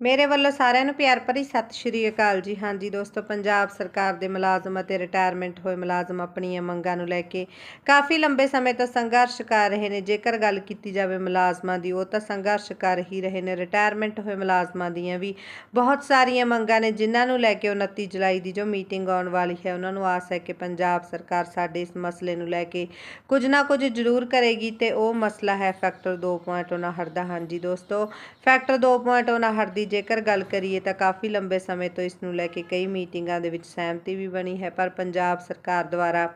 ਮੇਰੇ ਵੱਲੋਂ ਸਾਰਿਆਂ ਨੂੰ ਪਿਆਰ ਭਰੀ ਸਤਿ ਸ਼੍ਰੀ ਅਕਾਲ ਜੀ। ਹਾਂਜੀ ਦੋਸਤੋ, ਪੰਜਾਬ ਸਰਕਾਰ ਦੇ ਮੁਲਾਜ਼ਮ ਅਤੇ ਰਿਟਾਇਰਮੈਂਟ ਹੋਏ ਮੁਲਾਜ਼ਮ ਆਪਣੀਆਂ ਮੰਗਾਂ ਨੂੰ ਲੈ ਕੇ ਕਾਫੀ ਲੰਬੇ ਸਮੇਂ ਤੋਂ ਸੰਘਰਸ਼ ਕਰ ਰਹੇ ਨੇ। ਜੇਕਰ ਗੱਲ ਕੀਤੀ ਜਾਵੇ ਮੁਲਾਜ਼ਮਾਂ ਦੀ, ਉਹ ਤਾਂ ਸੰਘਰਸ਼ ਕਰ ਹੀ ਰਹੇ ਨੇ। ਰਿਟਾਇਰਮੈਂਟ ਹੋਏ ਮੁਲਾਜ਼ਮਾਂ ਦੀਆਂ ਵੀ ਬਹੁਤ ਸਾਰੀਆਂ ਮੰਗਾਂ ਨੇ, ਜਿਨ੍ਹਾਂ ਨੂੰ ਲੈ ਕੇ 29 ਜੁਲਾਈ ਦੀ ਜੋ ਮੀਟਿੰਗ ਆਉਣ ਵਾਲੀ ਹੈ, ਉਹਨਾਂ ਨੂੰ ਆਸ ਹੈ ਕਿ ਪੰਜਾਬ ਸਰਕਾਰ ਸਾਡੇ ਇਸ ਮਸਲੇ ਨੂੰ ਲੈ ਕੇ ਕੁਝ ਨਾ ਕੁਝ ਜ਼ਰੂਰ ਕਰੇਗੀ ਤੇ ਉਹ ਮਸਲਾ ਹੈ ਫੈਕਟਰ 2.59 ਦਾ। ਹਾਂਜੀ ਦੋਸਤੋ ਫੈਕਟਰ 2.59 ਦੀ ਜੇਕਰ ਗੱਲ ਕਰੀਏ ਤਾਂ ਕਾਫੀ ਲੰਬੇ ਸਮੇਂ ਤੋਂ ਇਸ ਨੂੰ ਲੈ ਕੇ ਕਈ ਮੀਟਿੰਗਾਂ ਦੇ ਵਿੱਚ ਸਹਿਮਤੀ ਵੀ ਬਣੀ ਹੈ, ਪਰ ਪੰਜਾਬ ਸਰਕਾਰ ਦੁਆਰਾ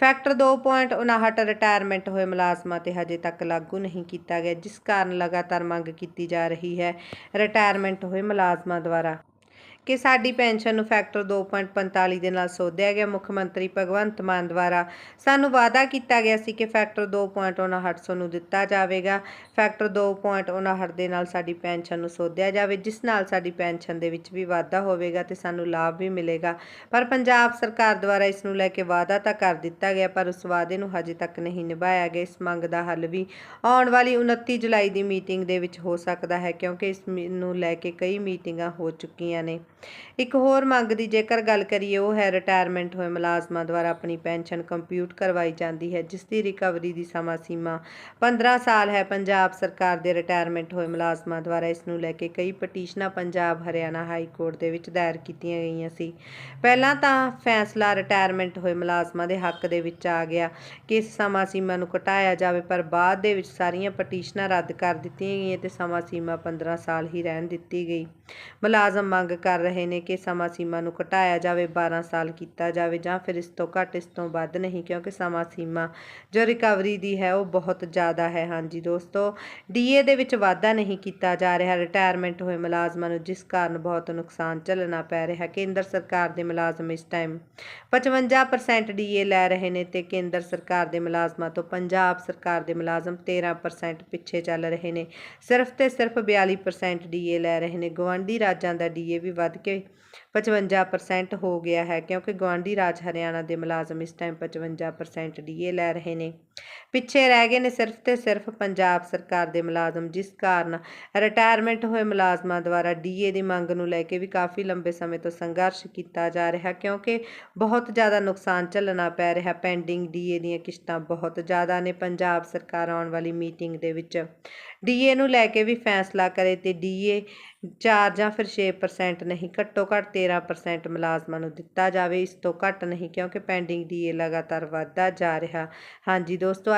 ਫੈਕਟਰ 2.59 ਰਿਟਾਇਰਮੈਂਟ ਹੋਏ ਮੁਲਾਜ਼ਮਾਂ ਤੇ ਹਜੇ ਤੱਕ ਲਾਗੂ ਨਹੀਂ ਕੀਤਾ ਗਿਆ, ਜਿਸ ਕਾਰਨ ਲਗਾਤਾਰ ਮੰਗ ਕੀਤੀ ਜਾ ਰਹੀ ਹੈ ਰਿਟਾਇਰਮੈਂਟ ਹੋਏ ਮੁਲਾਜ਼ਮਾਂ ਦੁਆਰਾ। ਕਿ ਸਾਡੀ ਪੈਨਸ਼ਨ ਨੂੰ ਫੈਕਟਰ 2.45 ਦੇ ਨਾਲ ਸੋਧਿਆ ਗਿਆ। ਮੁੱਖ ਮੰਤਰੀ ਭਗਵੰਤ ਮਾਨ ਦੁਆਰਾ ਸਾਨੂੰ ਵਾਅਦਾ ਕੀਤਾ ਗਿਆ ਸੀ ਕਿ ਫੈਕਟਰ 2.59 ਨੂੰ ਦਿੱਤਾ ਜਾਵੇਗਾ। ਫੈਕਟਰ 2.59 ਦੇ ਨਾਲ ਸਾਡੀ ਪੈਨਸ਼ਨ ਨੂੰ ਸੋਧਿਆ ਜਾਵੇ, ਜਿਸ ਨਾਲ ਸਾਡੀ ਪੈਨਸ਼ਨ ਦੇ ਵਿੱਚ ਵੀ ਵਾਧਾ ਹੋਵੇਗਾ ਤੇ ਸਾਨੂੰ ਲਾਭ ਵੀ ਮਿਲੇਗਾ। ਪਰ ਪੰਜਾਬ ਸਰਕਾਰ ਦੁਆਰਾ ਇਸ ਨੂੰ ਲੈ ਕੇ ਵਾਅਦਾ ਤਾਂ ਕਰ ਦਿੱਤਾ ਗਿਆ, ਪਰ ਉਸ ਵਾਅਦੇ ਨੂੰ ਹਜੇ ਤੱਕ ਨਹੀਂ ਨਿਭਾਇਆ ਗਿਆ। ਇਸ ਮੰਗ ਦਾ ਹੱਲ ਵੀ ਆਉਣ ਵਾਲੀ 29 ਜੁਲਾਈ ਦੀ ਮੀਟਿੰਗ ਦੇ ਵਿੱਚ ਹੋ ਸਕਦਾ ਹੈ, ਕਿਉਂਕਿ ਇਸ ਮੀ- ਨੂੰ ਲੈ ਕੇ ਕਈ ਮੀਟਿੰਗਾਂ ਹੋ ਚੁੱਕੀਆਂ ਨੇ। ਇੱਕ ਹੋਰ ਮੰਗ ਦੀ ਜੇਕਰ ਗੱਲ ਕਰੀਏ, ਉਹ ਹੈ ਰਿਟਾਇਰਮੈਂਟ ਹੋਏ ਮੁਲਾਜ਼ਮਾਂ ਦੁਆਰਾ ਆਪਣੀ ਪੈਨਸ਼ਨ ਕੰਪਿਊਟ ਕਰਵਾਈ ਜਾਂਦੀ ਹੈ, ਜਿਸ ਦੀ ਰਿਕਵਰੀ ਦੀ ਸਮਾਂ ਸੀਮਾ 15 ਸਾਲ ਹੈ। ਪੰਜਾਬ ਸਰਕਾਰ ਦੇ ਰਿਟਾਇਰਮੈਂਟ ਹੋਏ ਮੁਲਾਜ਼ਮਾਂ ਦੁਆਰਾ ਇਸ ਨੂੰ ਲੈ ਕੇ ਕਈ ਪਟੀਸ਼ਨਾਂ ਪੰਜਾਬ, ਹਰਿਆਣਾ ਹਾਈ ਕੋਰਟ ਦੇ ਵਿੱਚ ਦਾਇਰ ਕੀਤੀਆਂ ਗਈਆਂ ਸੀ। ਪਹਿਲਾਂ ਤਾਂ ਫੈਸਲਾ ਰਿਟਾਇਰਮੈਂਟ ਹੋਏ ਮੁਲਾਜ਼ਮਾਂ ਦੇ ਹੱਕ ਦੇ ਵਿੱਚ ਆ ਗਿਆ ਕਿ ਇਸ ਸਮਾਂ ਸੀਮਾ ਨੂੰ ਘਟਾਇਆ ਜਾਵੇ, ਪਰ ਬਾਅਦ ਦੇ ਵਿੱਚ ਸਾਰੀਆਂ ਪਟੀਸ਼ਨਾਂ ਰੱਦ ਕਰ ਦਿੱਤੀਆਂ ਗਈਆਂ ਤੇ ਸਮਾਂ ਸੀਮਾ 15 ਸਾਲ ਹੀ ਰਹਿਣ ਦਿੱਤੀ ਗਈ। ਮੁਲਾਜ਼ਮ ਮੰਗ ਕਰ ਰਹੇ ਨੇ ਕਿ ਸਮਾਂ ਸੀਮਾ ਨੂੰ ਘਟਾਇਆ ਜਾਵੇ 12 ਸਾਲ ਕੀਤਾ ਜਾਵੇ ਜਾਂ ਫਿਰ ਇਸ ਤੋਂ ਘੱਟ, ਇਸ ਤੋਂ ਵੱਧ ਨਹੀਂ, ਕਿਉਂਕਿ ਸਮਾਂ ਸੀਮਾ ਜੋ ਰਿਕਵਰੀ ਦੀ ਹੈ ਉਹ ਬਹੁਤ ਜ਼ਿਆਦਾ ਹੈ। ਹਾਂਜੀ ਦੋਸਤੋ ਡੀਏ ਦੇ ਵਿੱਚ ਵਾਧਾ ਨਹੀਂ ਕੀਤਾ ਜਾ ਰਿਹਾ। ਰਿਟਾਇਰਮੈਂਟ ਹੋਏ ਮੁਲਾਜ਼ਮਾਂ ਨੂੰ ਜਿਸ ਕਾਰਨ ਬਹੁਤ ਨੁਕਸਾਨ ਝੱਲਣਾ ਪੈ ਰਿਹਾ, ਕੇਂਦਰ ਸਰਕਾਰ ਦੇ ਮੁਲਾਜ਼ਮ ਇਸ ਟਾਈਮ 55% ਡੀਏ ਲੈ ਰਹੇ ਨੇ ਤੇ ਕੇਂਦਰ ਸਰਕਾਰ ਦੇ ਮੁਲਾਜ਼ਮਾਂ ਤੋਂ ਪੰਜਾਬ ਸਰਕਾਰ ਦੇ ਮੁਲਾਜ਼ਮ 13% ਪਿੱਛੇ ਚੱਲ ਰਹੇ ਨੇ। ਸਿਰਫ ਤੇ ਸਿਰਫ 42% ਡੀਏ ਲੈ ਰਹੇ ਨੇ। ਗਵਾਂਢੀ ਰਾਜਾਂ ਦਾ ਡੀਏ ਵੀ ਵੱਧ ਕੇ 55% ਹੋ ਗਿਆ ਹੈ ਕਿਉਂਕਿ ਗਵਾਂਢੀ ਰਾਜ ਹਰਿਆਣਾ ਦੇ ਮੁਲਾਜ਼ਮ ਇਸ ਟਾਈਮ 55% ਡੀਏ ਲੈ ਰਹੇ ਨੇ। ਪਿੱਛੇ ਰਹਿ ਗਏ ਨੇ ਸਿਰਫ ਤੇ ਸਿਰਫ ਪੰਜਾਬ ਸਰਕਾਰ ਦੇ ਮੁਲਾਜ਼ਮ, ਜਿਸ ਕਾਰਨ ਰਿਟਾਇਰਮੈਂਟ ਹੋਏ ਮੁਲਾਜ਼ਮਾਂ ਦੁਆਰਾ ਡੀਏ ਦੀ ਮੰਗ ਨੂੰ ਲੈ ਕੇ ਵੀ ਕਾਫੀ ਲੰਬੇ ਸਮੇਂ ਤੋਂ ਸੰਘਰਸ਼ ਕੀਤਾ ਜਾ ਰਿਹਾ, ਕਿਉਂਕਿ ਬਹੁਤ ਜ਼ਿਆਦਾ ਨੁਕਸਾਨ ਝੱਲਣਾ ਪੈ ਰਿਹਾ ਪੈਂਡਿੰਗ ਡੀਏ ਦੀਆਂ ਕਿਸ਼ਤਾਂ ਬਹੁਤ ਜ਼ਿਆਦਾ ਨੇ ਪੰਜਾਬ ਸਰਕਾਰ ਆਉਣ ਵਾਲੀ ਮੀਟਿੰਗ ਦੇ ਵਿੱਚ। ਡੀਏ ਨੂੰ ਲੈ ਕੇ ਵੀ ਫੈਸਲਾ ਕਰੇ ਤੇ ਡੀਏ 4 ਜਾਂ ਫਿਰ 6% ਨਹੀਂ, ਘੱਟੋ ਘੱਟ 13% ਮੁਲਾਜ਼ਮਾਂ ਨੂੰ ਦਿੱਤਾ ਜਾਵੇ, ਇਸ ਤੋਂ ਘੱਟ ਨਹੀਂ, ਕਿਉਂਕਿ ਪੈਂਡਿੰਗ ਡੀਏ ਲਗਾਤਾਰ ਵੱਧਦਾ ਜਾ ਰਿਹਾ। ਹਾਂਜੀ ਦੋਸਤੋ